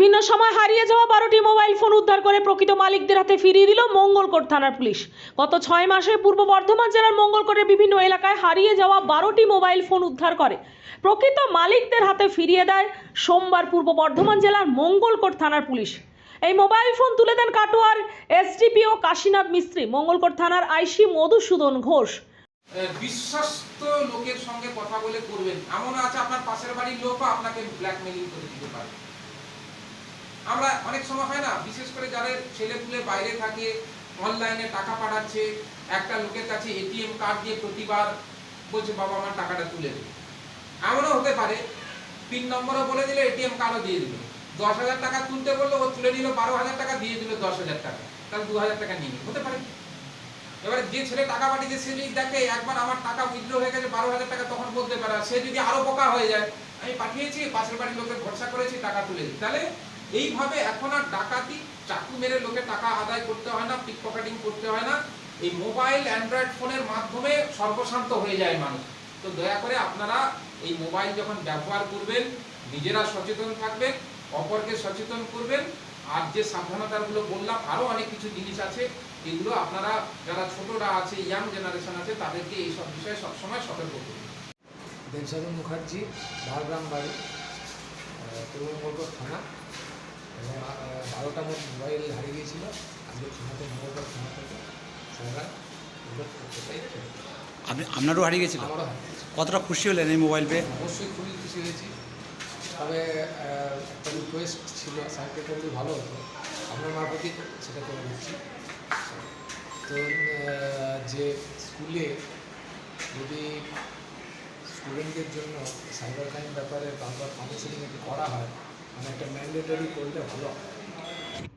বিভিন্ন সময় হারিয়ে যাওয়া বারোটি মোবাইল ফোন উদ্ধার করে প্রকৃত মালিকদের হাতে ফিরিয়ে দিল মঙ্গলকোট থানার পুলিশ। গত ছয় মাসে পূর্ব বর্ধমান জেলার মঙ্গলকোটের বিভিন্ন এলাকায় হারিয়ে যাওয়া বারোটি মোবাইল ফোন উদ্ধার করে। প্রকৃত মালিকদের হাতে ফিরিয়ে দেয় সোমবার পূর্ব বর্ধমান জেলার মঙ্গলকোট থানার পুলিশ। এই মোবাইল ফোন তুলে দেন কাটোয়ার এসডিপিও কাশীনাথ মিস্ত্রি, মঙ্গলকোট থানার আইসি মধুসূদন ঘোষ। বিশ্বস্ত লোকের সঙ্গে কথা বলে করবেন। এমন আছে আপনার পাশের বাড়ির লোকও আপনাকে ব্ল্যাকমেলিং করে দিতে পারে। আমরা অনেক সময় হয় না, বিশেষ করে যাদের ছেলে পুলে বাইরে থাকে অনলাইনে টাকা পাঠাচ্ছে, একটা লোকের কাছে এটিএম কার্ড দিয়ে প্রতিবার বলছে, বাবা, আমার টাকাটা তুলে দেবে এমনও হতে পারে পিন নম্বরও বলে দিলে এটিএম কার্ডও দিয়ে দিল। দশ হাজার টাকা তুলতে বলল, ও তুলে নিল, বারো হাজার টাকা দিয়ে দিল দশ হাজার টাকা। তাহলে দু হাজার টাকা নিয়ে নিল। হতে পারে। এবারে যে ছেলে টাকা পাঠিয়েছে, সে যদি দেখে, একবার আমার টাকা উইথড্র হয়ে গেছে, বারো হাজার টাকা তখন বলতে পারে। সে যদি আরও বোকা হয়ে যায়, আমি পাঠিয়েছি, পাশের বাড়ির লোকের ভরসা করেছি, টাকা তুলে দিই তাহলে এইভাবে এখন আর ডাকাতি, চাকু মেরে লোকে টাকা আদায় করতে হয় না পিক পকেটিং করতে হয় না। এই মোবাইল অ্যান্ড্রয়েড ফোনের মাধ্যমে সর্বশান্ত হয়ে যায় মানুষ। তো দয়া করে আপনারা এই মোবাইল যখন ব্যবহার করবেন, নিজেরা সচেতন থাকবেন, অপরকে সচেতন করবেন, আর যে সাবধানতাগুলো বললাম আরও অনেক কিছু জিনিস আছে, এগুলো আপনারা যারা ছোটরা আছে ইয়াং জেনারেশন আছে, তাদেরকে এই সব বিষয়ে সবসময় সতর্ক করুন। দেবসাদু মুখার্জি ঝাড়গ্রাম বাড়ি পূর্ব থানা। বারোটা মোট মোবাইল হারিয়ে গিয়েছিল। আজকে থানাতে মঙ্গলকোট থানা থেকে সরকার। আপনি আপনারও হারিয়ে গেছিল কতটা খুশি হলেন এই মোবাইল পেয়ে? অবশ্যই খুবই খুশি হয়েছি। তবে একটা রিকোয়েস্ট ছিল স্যারকে করলে ভালো হতো? আপনার মারফতই সেটা করে দিচ্ছি তো যে স্কুলে যদি স্টুডেন্টদের জন্য সাইবার ক্রাইম ব্যাপারে বারবার কাউন্সিলিং একটু করা হয় মানে একটা ম্যান্ডেটরি করলে ভালো হয়।